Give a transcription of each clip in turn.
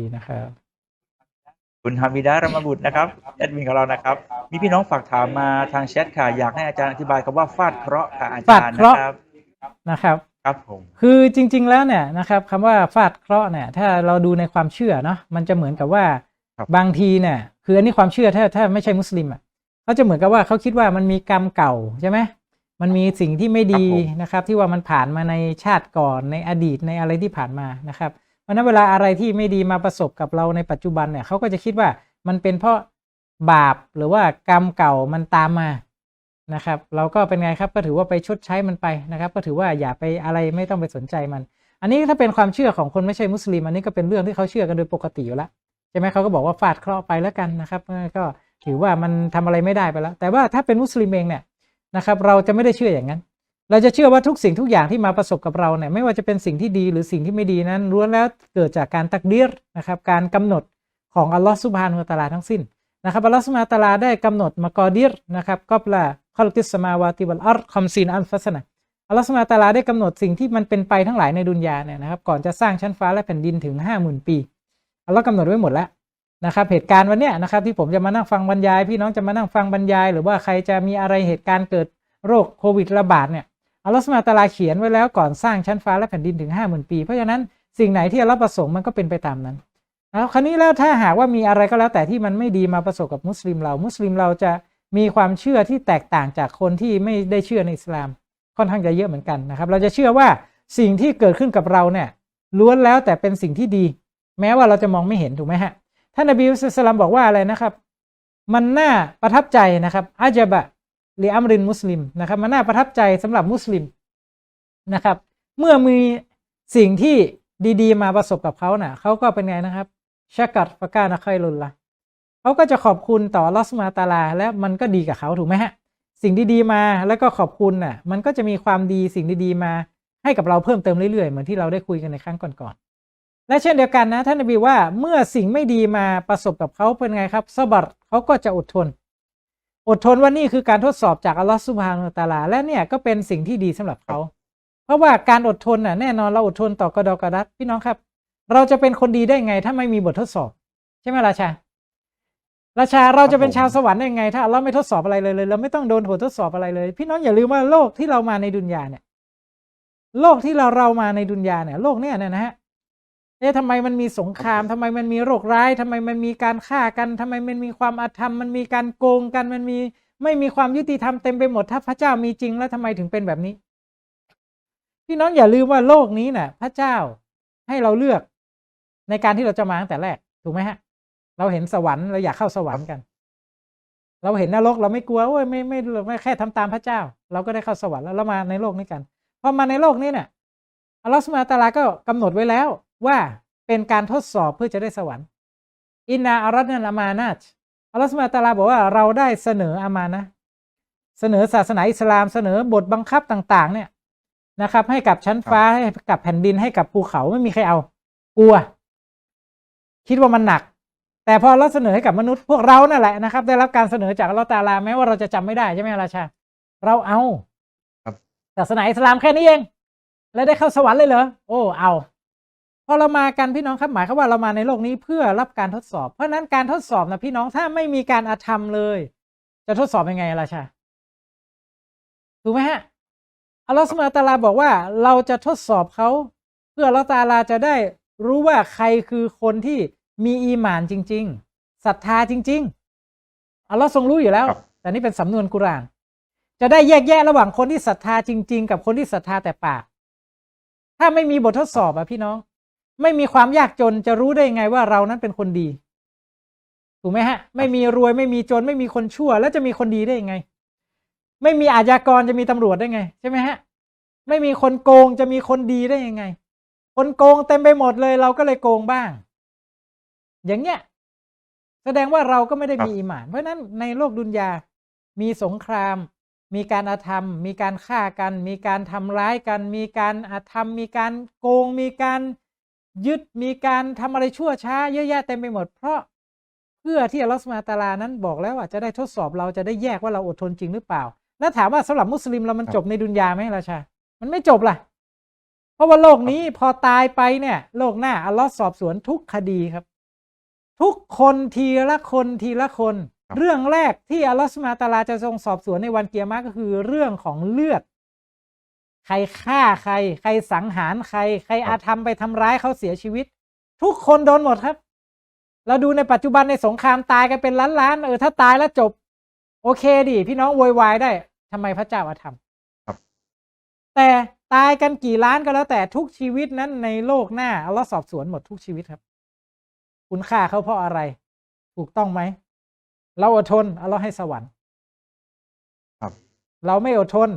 ดีนะครับคุณฮามิดารามบุตรนะครับแอดมินของเรานะครับ มีพี่น้องฝากถามมาทางแชทค่ะ อยากให้อาจารย์อธิบายคำว่าฟาดเคราะห์ค่ะอาจารย์ฟาดเคราะห์นะครับนะครับครับผมคือจริง ๆ แล้วเนี่ยนะครับคำว่าฟาดเคราะห์เนี่ยถ้าเราดูในความเชื่อเนาะมันจะเหมือนกับว่าบางทีเนี่ยคืออันนี้ความเชื่อถ้าถ้าไม่ใช่มุสลิมอะเขาจะเหมือนกับว่าเขาคิดว่ามันมีกรรมเก่าใช่ไหมมันมีสิ่งที่ไม่ดีนะครับ ที่ว่ามันผ่านมาในชาติก่อนในอดีตในอะไรที่ผ่านมานะครับ เพราะนั้นเวลาอะไรที่ไม่ดีมาประสบกับเราในปัจจุบันเนี่ยเขาก็จะคิดว่ามันเป็นเพราะบาปหรือว่ากรรมเก่ามันตามมานะครับ เราก็เป็นไงครับก็ถือว่าไปชดใช้มันไปนะครับ ก็ถือว่าอย่าไปอะไรไม่ต้องไปสนใจมัน อันนี้ถ้าเป็นความเชื่อของคนไม่ใช่มุสลิม อันนี้ก็เป็นเรื่องที่เขาเชื่อกันโดยปกติอยู่แล้วใช่ไหมเขาก็บอกว่าฟาดเคราะห์ไปแล้วกันนะครับ ก็ถือว่ามันทำอะไรไม่ได้ไปแล้ว แต่ว่าถ้าเป็นมุสลิมเองเนี่ยนะครับ เราจะไม่ได้เชื่ออย่างนั้น เราจะเชื่อว่าทุกสิ่งทุกอย่างที่มาประสบกับเราเนี่ยไม่ว่าจะเป็นสิ่งที่ดีหรือสิ่งที่ไม่ดีนั้นล้วนแล้วเกิดจากการตักเดียรนะครับการกำหนดของอัลลอฮฺสุบฮานุตาลาทั้งสิ้นนะครับอัลลอฮฺสุบฮานะฮูวะตาลาได้กำหนดมากอดิรนะครับก็แปลคอลกิสมาวาติวัลอัรคอมซีนอัลฟัสนะอัลลอฮฺสุบฮานะฮูวะตาลาได้กำหนดสิ่งที่มันเป็นไปทั้งหลายในดุนยาเนี่ยนะครับก่อนจะสร้างชั้นฟ้าและแผ่นดินถึงห้าหมื่นปีอัลลอฮ์กำหนดไว้หมดแล้วนะครับเหตุการณ์วันเนี้ยนะครับที่ผมจะมานั่งฟังบรรยาย พี่น้องจะมานั่งฟังบรรยาย หรือว่าใครจะมีอะไรเหตุการณ์เกิดโรคโควิดระบาดเนี่ย อัลลอฮฺสุบฮาตะอาลาเขียนไว้แล้วก่อนสร้างชั้นฟ้าและแผ่นดินถึงห้าหมื่นปี เพราะฉะนั้นสิ่งไหนที่อัลลอฮ์ประสงค์มันก็เป็นไปตามนั้นแล้วคราวนี้แล้วถ้าหากว่ามีอะไรก็แล้วแต่ที่มันไม่ดีมาประสบกับมุสลิมเรา มุสลิมเราจะมีความเชื่อที่แตกต่างจากคนที่ไม่ได้เชื่อในอิสลาม ค่อนข้างจะเยอะเหมือนกันนะครับ เราจะเชื่อว่าสิ่งที่เกิดขึ้นกับเราเนี่ยล้วนแล้วแต่เป็นสิ่งที่ดี แม้ว่าเราจะมองไม่เห็นถูกไหมฮะท่านนบีมุสลิมบอกว่าอะไรนะครับ มันน่าประทับใจนะครับอาจบะ ลีอัมรินมุสลิมนะครับมันน่าประทับใจสำหรับมุสลิมนะครับ เมื่อมีสิ่งที่ดีๆ มาประสบกับเขาเน่ะเขาก็เป็นไงนะครับชักกัดฟะกานะคอยลุนละเขาก็จะขอบคุณต่อลอสมาตาลา และมันก็ดีกับเขาถูกไหมฮะ สิ่งดีๆมาแล้วก็ขอบคุณน่ะ มันก็จะมีความดีสิ่งดีๆมาให้กับเราเพิ่มเติมเรื่อยๆ เหมือนที่เราได้คุยกันในครั้งก่อนๆ และเช่นเดียวกันนะท่านนบีว่าเมื่อสิ่งไม่ดีมาประสบกับเขาเป็นไงครับสบัดเขาก็จะอดทน อดทนว่านี่คือการทดสอบจากอัลลอฮฺสุบฮานุตะอาลา และเนี่ยก็เป็นสิ่งที่ดีสำหรับเขา เพราะว่าการอดทนน่ะแน่นอนเราอดทนต่อกระดอกกระดัดพี่น้องครับ เราจะเป็นคนดีได้ไง ถ้าไม่มีบททดสอบ ใช่ไหมราชา ราชาเราจะเป็นชาวสวรรค์ได้ไง ถ้าเราไม่ทดสอบอะไรเลยเลย เราไม่ต้องโดนบททดสอบอะไรเลย พี่น้องอย่าลืมว่าโลกที่เรามาในดุนยาเนี่ย โลกที่เราเรามาในดุนยาเนี่ย โลกเนี่ยนะฮะ เอ๊ะทำไมมันมีสงครามทำไมมันมีโรคร้ายทำไมมันมีการฆ่ากันทำไมมันมีความอาธรรม มันมีการโกงกัน มันมีไม่มีความยุติธรรมเต็มไปหมด ถ้าพระเจ้ามีจริงแล้วทำไมถึงเป็นแบบนี้ พี่น้องอย่าลืมว่าโลกนี้น่ะ พระเจ้าให้เราเลือกในการที่เราจะมาตั้งแต่แรก ถูกไหมฮะ เราเห็นสวรรค์เราอยากเข้าสวรรค์กัน เราเห็นนรกเราไม่กลัวโอ้ยไม่ไม่ไม่แค่ทำตามพระเจ้า เราก็ได้เข้าสวรรค์แล้วเรามาในโลกนี้กันพอมาในโลกนี้เนี่ยอัลลอฮฺสุบฮาตาลาก็กำหนดไว้แล้ว ว่าเป็นการทดสอบเพื่อจะได้สวรรค์ อินนาอารัตนัลอามานาตอัลลอฮฺสุบฮานะฮูวะตะอาลาบอกว่าเราได้เสนออามานะห์เสนอศาสนาอิสลามเสนอบทบังคับต่าง ๆ เนี่ยนะครับ ให้กับชั้นฟ้าให้กับแผ่นดินให้กับภูเขาไม่มีใครเอา กลัว คิดว่ามันหนัก แต่พอเราเสนอให้กับมนุษย์พวกเรานั่นแหละนะครับ ได้รับการเสนอจากอัลลอฮฺตะอาลาแม้ว่าเราจะจำไม่ได้ใช่ไหมราชา เราเอาครับศาสนาอิสลามแค่นี้เอง แล้วได้เข้าสวรรค์เลยเหรอโอ้เอา พอเรามากันพี่น้องครับหมายความว่าเรามาในโลกนี้เพื่อรับการทดสอบ เพราะฉะนั้นการทดสอบนะพี่น้องถ้าไม่มีการอาธรรมเลย จะทดสอบยังไงราชาถูกไหมฮะอัลลอฮฺสุบฮานะฮูวะตะอาลาบอกว่าเราจะทดสอบเขาเพื่ออัลลอฮฺตะอาลาจะได้รู้ว่าใครคือคนที่มีอีหมานจริง ๆศรัทธาจริง ๆอัลลอฮ์ทรงรู้อยู่แล้วครับแต่นี่เป็นสำนวนกุรอาน จะได้แยกแยะระหว่างคนที่ศรัทธาจริง ๆ กับคนที่ศรัทธาแต่ปาก ถ้าไม่มีบททดสอบอะพี่น้อง ไม่มีความยากจนจะรู้ได้ไงว่าเรานั้นเป็นคนดี ถูกไหมฮะ ไม่มีรวยไม่มีจนไม่มีคนชั่ว แล้วจะมีคนดีได้ยังไง ไม่มีอาชญากรจะมีตำรวจได้ไง ใช่ไหมฮะ ไม่มีคนโกงจะมีคนดีได้ยังไง คนโกงเต็มไปหมดเลยเราก็เลยโกงบ้าง อย่างเงี้ยแสดงว่าเราก็ไม่ได้ครับมีอีหมาน เพราะฉะนั้นในโลกดุนยา มีสงคราม มีการอาธรรม มีการฆ่ากัน มีการทำร้ายกัน มีการอาธรรม มีการโกง มีการ ยึดมีการทำอะไรชั่วช้าเยอะแยะเต็มไปหมด เพราะเพื่อที่อัลลอฮฺสุบฮาตาลานั้นบอกแล้วว่าจะได้ทดสอบเราจะได้แยกว่าเราอดทนจริงหรือเปล่า แล้วถามว่าสำหรับมุสลิมเรามันจบในดุนยาไหมราชา มันไม่จบล่ะ เพราะว่าโลกนี้พอตายไปเนี่ยโลกหน้าอัลลอฮ์สอบสวนทุกคดีครับ ทุกคนทีละคนทีละคนครเรื่องแรกที่อัลลอฮ์สุบฮาตาลาจะทรงสอบสวนในวันเกียร์มาก็คือเรื่องของเลือด ใครฆ่าใคร ใครสังหารใคร ใครอาธรรมไปทำร้ายเขาเสียชีวิต ทุกคนโดนหมดครับ เราดูในปัจจุบันในสงครามตายกันเป็นล้านล้านๆเออถ้าตายแล้วจบ โอเคดิพี่น้องโวยวายได้ทำไมพระเจ้าอาธรรมครับ แต่ตายกันกี่ล้านก็แล้วแต่ทุกชีวิตนั้นในโลกหน้าอัลลอฮ์สอบสวนหมดทุกชีวิตครับ คุณฆ่าเขาเพราะอะไร ถูกต้องไหมเราอดทนอัลลอฮ์ให้สวรรค์ครับ เราไม่อดทน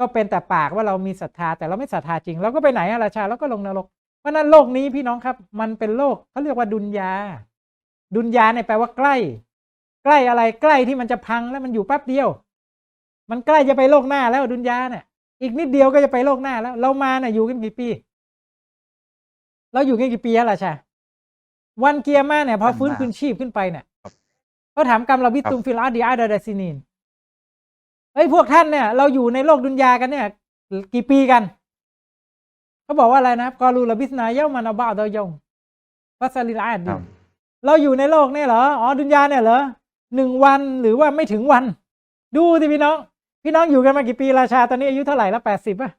ก็เป็นแต่ปากว่าเรามีศรัทธาแต่เราไม่ศรัทธาจริง เราก็ไปไหนอะราชาเราก็ลงนรกเพราะฉะนั้นโลกนี้พี่น้องครับ มันเป็นโลกเขาเรียกว่าดุนยา ดุนยาเนี่ยแปลว่าใกล้ ใกล้อะไรใกล้ที่มันจะพังแล้วมันอยู่แป๊บเดียว มันใกล้จะไปโลกหน้าแล้วดุนยาเนี่ยอีกนิดเดียวก็จะไปโลกหน้าแล้ว เรามาเนี่ยอยู่กันกี่ปี เราอยู่กันกี่ปีแล้วล่ะชาวันเกียร์มาเนี่ยพอฟื้นคืนชีพขึ้นไปเนี่ยครับเขาถามกรรมเราบิตุมฟิลอาร์ดีอาร์ดาดาซินีนเฮ้ยพวกท่านเนี่ย เราอยู่ในโลกดุนยากันเนี่ย กี่ปีกันเขาบอกว่าอะไรนะครับกอรูลบิสนาเยามันอาบาดอยงฟัสลิลอาดคดีรับเราอยู่ในโลกเนี่ยเหรออ๋อดุนยาเนี่ยเหรอหนึ่งวันหรือว่าไม่ถึงวัน ดูสิพี่น้อง พี่น้องอยู่กันมากี่ปีราชาตอนนี้อายุเท่าไหร่แล้วแปดสิบป่ะ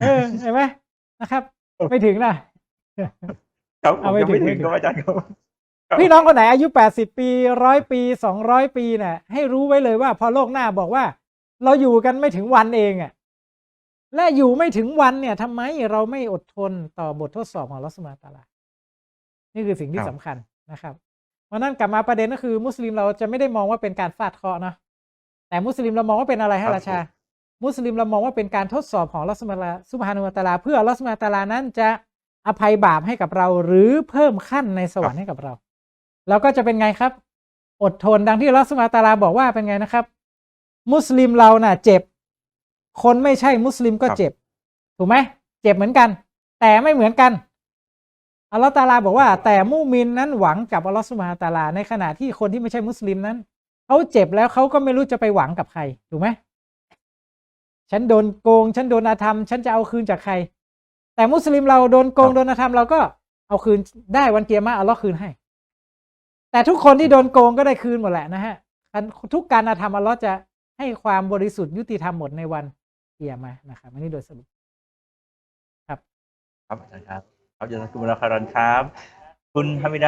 เออเห็นไหมนะครับ ไม่ถึงนะครับผมเอาไม่ยังไม่ถึงถึงครับอาจารย์ครับครับ พี่น้องคนไหนอายุแปดสิบปีร้อยปีสองร้อยปีเนี่ยให้รู้ไว้เลยว่า พอโลกหน้าบอกว่า เราอยู่กันไม่ถึงวันเองอะและอยู่ไม่ถึงวันเนี่ยทำไมเราไม่อดทนต่อบททดสอบของอัลลอฮฺสุบฮานะฮูวะตะอาลานี่คือสิ่งที่ครับสำคัญนะครับเพราะนั้นกลับมาประเด็นก็คือ มุสลิมเราจะไม่ได้มองว่าเป็นการฟาดเคราะห์เนาะแต่มุสลิมเรามองว่าเป็นอะไรครัฮะบราชา มุสลิมเรามองว่าเป็นการทดสอบของอัลลอฮฺสุบฮานุวะตะอาลา เพื่ออัลลอฮฺสุบฮานะฮูวะตะอาลานั้นจะอภัยบาปให้กับเรา หรือเพิ่มขั้นในสวรรค์ให้กับเรา เราก็จะเป็นไงครับ อดทนดังที่อัลลอฮฺสุบฮานะฮูวะตะอาลาบอกว่าเป็นไงนะครับ มุสลิมเราน่ะ เจ็บ คนไม่ใช่มุสลิมก็ครับเจ็บ ถูกไหมเจ็บเหมือนกัน แต่ไม่เหมือนกันอัลลอฮฺตะอาลาบอกว่า แต่มุมินนั้นหวังกับอัลลอฮฺสุบฮานะฮูวะตะอาลา ในขณะที่คนที่ไม่ใช่มุสลิมนั้นเขาเจ็บแล้วเขาก็ไม่รู้จะไปหวังกับใครถูกไหมฉันโดนโกง ฉันโดนอาธรรม ฉันจะเอาคืนจากใคร แต่มุสลิมเราโดนโกงครับโดนอาธรรมเราก็เอาคืนได้วันเกียร์มาอัลลอฮ์คืนให้ แต่ทุกคนที่โดนโกงก็ได้คืนหมดแหละนะฮะทุกการอาธรรมอัลลอฮ์จะให้ความบริสุทธิ์ยุติธรรมหมดในวันเกียร์มานะครับอันนี้โดยสรุป ครับ ครับอาจารย์ครับครับจะสักครู่แล้วครันครับ คุณฮามิดา